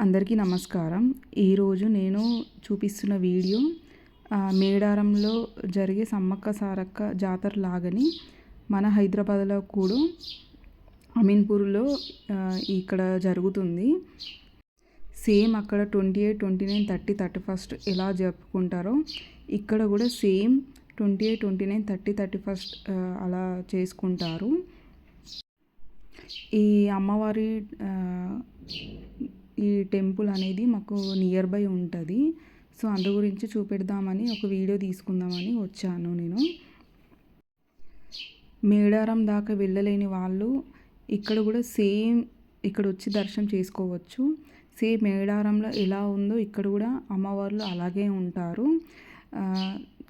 అందరికీ నమస్కారం. ఈరోజు నేను చూపిస్తున్న వీడియో మేడారంలో జరిగే సమ్మక్క సారక్క జాతర లాగని మన హైదరాబాద్లో కూడా అమీన్పూర్లో ఇక్కడ జరుగుతుంది. సేమ్ అక్కడ twenty eight twenty nine thirty thirty first ఎలా జరుపుకుంటారో ఇక్కడ కూడా same twenty eight twenty nine thirty thirty first అలా చేసుకుంటారు. ఈ అమ్మవారి ఈ టెంపుల్ అనేది మాకు నియర్ బై ఉంటుంది. సో అందు గురించి చూపెడదామని ఒక వీడియో తీసుకుందామని వచ్చాను నేను. మేడారం దాకా వెళ్ళలేని వాళ్ళు ఇక్కడ కూడా సేమ్ ఇక్కడ వచ్చి దర్శనం చేసుకోవచ్చు. సేమ్ మేడారంలో ఎలా ఉందో ఇక్కడ కూడా అమ్మవార్లు అలాగే ఉంటారు.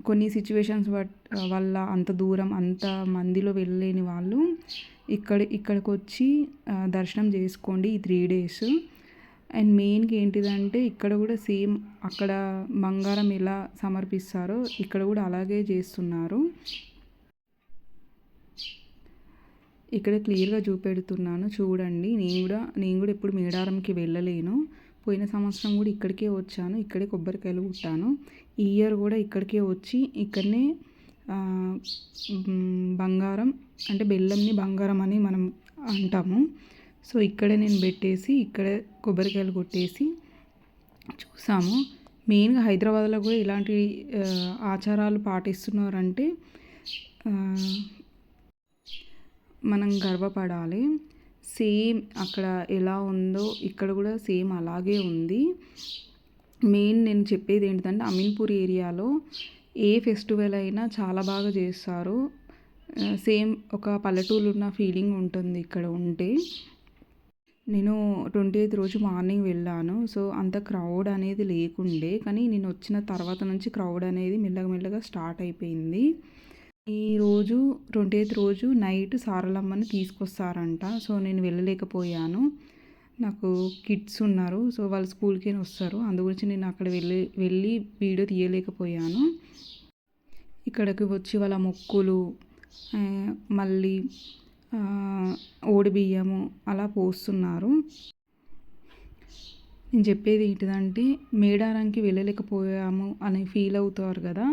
కొన్ని సిచ్యువేషన్స్ బట్ వల్ల అంత దూరం అంత మందిలో వెళ్ళలేని వాళ్ళు ఇక్కడ ఇక్కడికి వచ్చి దర్శనం చేసుకోండి ఈ త్రీ డేస్ అండ్ మెయిన్గా ఏంటిదంటే ఇక్కడ కూడా సేమ్ అక్కడ బంగారం ఎలా సమర్పిస్తారో ఇక్కడ కూడా అలాగే చేస్తున్నారు. ఇక్కడ క్లియర్గా చూపెడుతున్నాను. చూడండి నేను కూడా నేను కూడా ఎప్పుడు మేడారంకి వెళ్ళలేను. పోయిన సంవత్సరం కూడా ఇక్కడికే వచ్చాను. ఇక్కడే కొబ్బరికాయలు కుట్టాను. ఈ ఇయర్ కూడా ఇక్కడికే వచ్చి ఇక్కడనే బంగారం అంటే బెల్లంని బంగారం అని మనం అంటాము. సో ఇక్కడే నేను పెట్టేసి ఇక్కడే కొబ్బరికాయలు కొట్టేసి చూసాము. మెయిన్గా హైదరాబాద్లో కూడా ఇలాంటి ఆచారాలు పాటిస్తున్నారంటే మనం గర్వపడాలి. సేమ్ అక్కడ ఎలా ఉందో ఇక్కడ కూడా సేమ్ అలాగే ఉంది. మెయిన్ నేను చెప్పేది ఏంటంటే అమీన్పూర్ ఏరియాలో ఏ ఫెస్టివల్ అయినా చాలా బాగా చేస్తారు. సేమ్ ఒక పల్లెటూరు ఉన్న ఫీలింగ్ ఉంటుంది ఇక్కడ ఉంటే. నేను ట్వంటీ ఎయిత్ రోజు మార్నింగ్ వెళ్ళాను. సో అంత క్రౌడ్ అనేది లేకుండే. కానీ నేను వచ్చిన తర్వాత నుంచి క్రౌడ్ అనేది మెల్లగా మెల్లగా స్టార్ట్ అయిపోయింది. ఈరోజు ట్వంటీ ఎయిత్ రోజు నైట్ సారలమ్మని తీసుకొస్తారంట. సో నేను వెళ్ళలేకపోయాను. నాకు కిడ్స్ ఉన్నారు. సో వాళ్ళు స్కూల్కి వస్తారు. అందు గురించి నేను అక్కడ వెళ్ళి వెళ్ళి వీడియో తీయలేకపోయాను. ఇక్కడికి వచ్చి వాళ్ళ మొక్కులు మళ్ళీ ఓడి బియ్యము అలా పోస్తున్నారు. నేను చెప్పేది ఏంటిదంటే మేడారానికి వెళ్ళలేకపోయాము అని ఫీల్ అవుతారు కదా.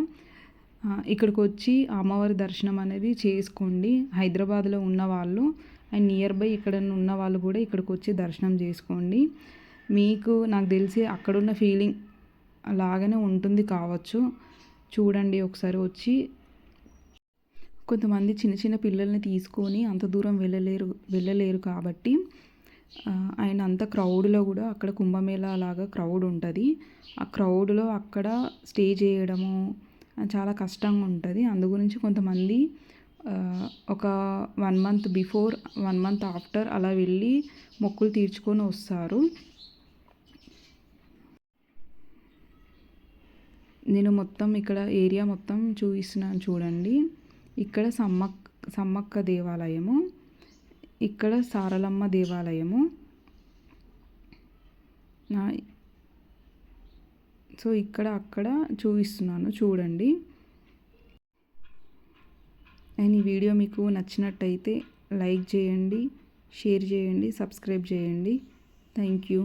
ఇక్కడికి వచ్చి అమ్మవారి దర్శనం అనేది చేసుకోండి. హైదరాబాద్లో ఉన్న వాళ్ళు అండ్ నియర్ బై ఇక్కడ ఉన్న వాళ్ళు కూడా ఇక్కడికి వచ్చి దర్శనం చేసుకోండి. మీకు నాకు తెలిసి అక్కడున్న ఫీలింగ్ లాగానే ఉంటుంది కావచ్చు. చూడండి ఒకసారి వచ్చి కొంతమంది చిన్న చిన్న పిల్లల్ని తీసుకొని అంత దూరం వెళ్ళలేరు వెళ్ళలేరు కాబట్టి ఆయన అంత క్రౌడ్లో కూడా అక్కడ కుంభమేళా లాగా క్రౌడ్ ఉంటుంది. ఆ క్రౌడ్లో అక్కడ స్టే చేయడము చాలా కష్టంగా ఉంటుంది. అందు గురించి కొంతమంది ఒక one month before one month after అలా వెళ్ళి మొక్కులు తీర్చుకొని వస్తారు. నేను మొత్తం ఇక్కడ ఏరియా మొత్తం చూపిస్తున్నాను చూడండి. ఇక్కడ సమ్మక్ సమ్మక్క దేవాలయము ఇక్కడ సారలమ్మ దేవాలయము. సో ఇక్కడ అక్కడ చూపిస్తున్నాను చూడండి. అండ్ ఈ వీడియో మీకు నచ్చినట్టయితే లైక్ చేయండి షేర్ చేయండి సబ్స్క్రైబ్ చేయండి. Thank you.